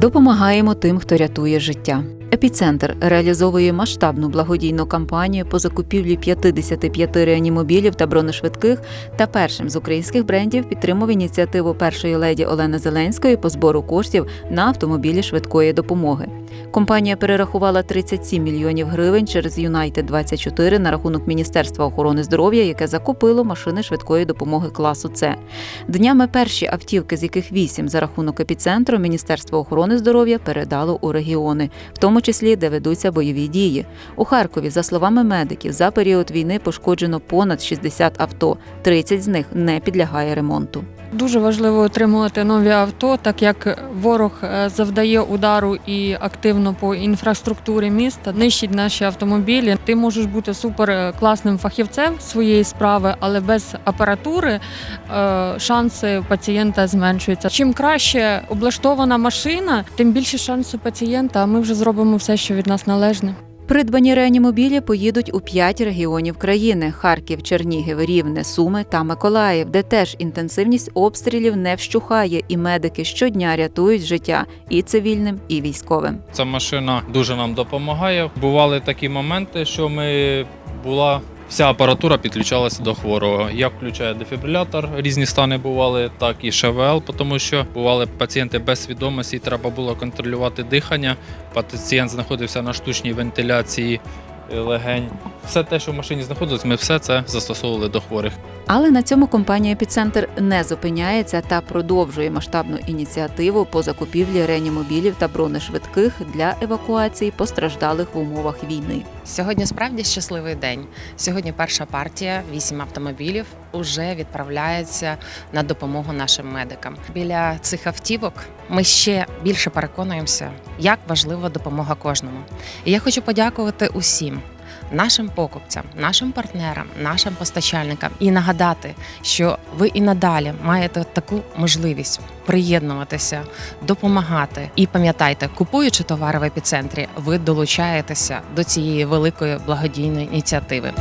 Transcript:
Допомагаємо тим, хто рятує життя. Епіцентр реалізовує масштабну благодійну кампанію по закупівлі 55 реанімобілів та бронешвидких та першим з українських брендів підтримав ініціативу першої леді Олени Зеленської по збору коштів на автомобілі швидкої допомоги. Компанія перерахувала 37 мільйонів гривень через Юнайтед 24 на рахунок Міністерства охорони здоров'я, яке закупило машини швидкої допомоги класу С. Днями перші автівки, з яких вісім за рахунок епіцентру, Міністерство охорони здоров'я передало у регіони, в тому числі де ведуться бойові дії. У Харкові, за словами медиків, за період війни пошкоджено понад 60 авто. 30 з них не підлягає ремонту. Дуже важливо отримувати нові авто, так як ворог е, завдає удару і активно по інфраструктурі міста, нищить наші автомобілі. Ти можеш бути супер е, класним фахівцем своєї справи, але без апаратури е, шанси пацієнта зменшуються. Чим краще облаштована машина, тим більше шанси пацієнта. А ми вже зробимо все, що від нас належне. Придбані реанімобілі поїдуть у п'ять регіонів країни: Харків, Чернігів, Рівне, Суми та Миколаїв, де теж інтенсивність обстрілів не вщухає, і медики щодня рятують життя і цивільним, і військовим. Ця машина дуже нам допомагає. Бували такі моменти, що ми була. Вся апаратура підключалася до хворого. Як включає дефібрилятор, різні стани бували, так і ШВЛ, тому що бували пацієнти без свідомості, треба було контролювати дихання. Пацієнт знаходився на штучній вентиляції е, легень. Все те, що в машині знаходилось, ми все це застосовували до хворих. Але на цьому компанія Епіцентр не зупиняється та продовжує масштабну ініціативу по закупівлі реанімобілів та бронешвидких для евакуації постраждалих в умовах війни. Сьогодні справді щасливий день. Сьогодні перша партія, вісім автомобілів, уже відправляється на допомогу нашим медикам. Біля цих автівок ми ще більше переконуємося, як важлива допомога кожному. І я хочу подякувати усім. Нашим покупцям, нашим партнерам, нашим постачальникам і нагадати, що ви і надалі маєте таку можливість приєднуватися, допомагати. І пам'ятайте, купуючи товари в епіцентрі, ви долучаєтеся до цієї великої благодійної ініціативи.